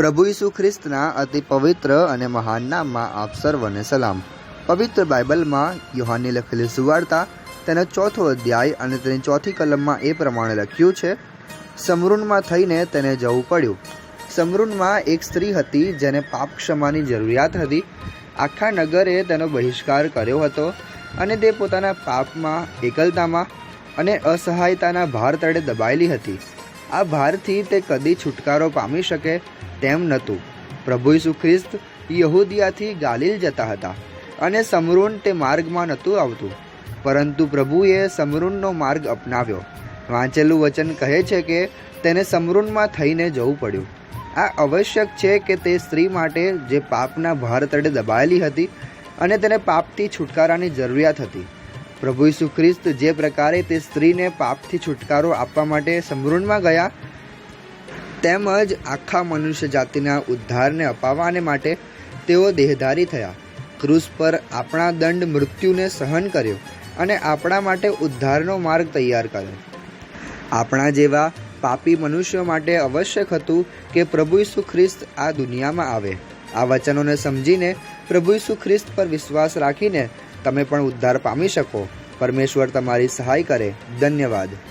પ્રભુ ઈસુ ખ્રિસ્તના અતિ પવિત્ર અને મહાન નામમાં આપ સર્વને સલામ. પવિત્ર બાઇબલમાં યુહાનની લખેલી સુવાર્તા તેનો ચોથો અધ્યાય અને તેની ચોથી કલમમાં એ પ્રમાણે લખ્યું છે સમૃનમાં થઈને તેને જવું પડ્યું. સમૃનમાં એક સ્ત્રી હતી જેને પાપ ક્ષમાની જરૂરિયાત હતી. આખા નગરે તેનો બહિષ્કાર કર્યો હતો અને તે પોતાના પાપમાં એકલતામાં અને અસહાયતાના ભાર તળે દબાયેલી હતી. આ ભારથી તે કદી છુટકારો પામી શકે તેમ નહોતું. પ્રભુ ઈસુ ખ્રિસ્ત યહૂદિયાથી ગાલિલ જતા હતા અને સમરૂન તે માર્ગમાં નહોતું આવતું. પરંતુ પ્રભુએ સમરૂનનો માર્ગ અપનાવ્યો. વાંચેલું વચન કહે છે કે તેને સમરૂનમાં થઈને જવું પડ્યું. આ આવશ્યક છે કે તે સ્ત્રી માટે જે પાપના ભાર તળે દબાયેલી હતી અને તેને પાપથી છુટકારાની જરૂરિયાત હતી. પ્રભુ ઈસુ ખ્રિસ્ત જે પ્રકારે તે સ્ત્રીને પાપથી છુટકારો આપવા માટે સમૃણમાં ગયા, તેમજ આખા મનુષ્ય જાતિના ઉદ્ધારને અપાવવાને માટે તેઓ દેહધારી થયા. ક્રૂસ પર આપણા દંડ મૃત્યુને સહન કર્યો અને આપણા માટે ઉદ્ધારનો માર્ગ તૈયાર કર્યો. આપણા જેવા પાપી મનુષ્યો માટે આવશ્યક હતું કે પ્રભુ ઈસુ ખ્રિસ્ત આ દુનિયામાં આવે. આ વચનોને સમજીને પ્રભુ ઈસુ ખ્રિસ્ત પર વિશ્વાસ રાખીને તમે પણ ઉદ્ધાર પામી શકો. પરમેશ્વર તમારી સહાય કરે. ધન્યવાદ. પ્રભુ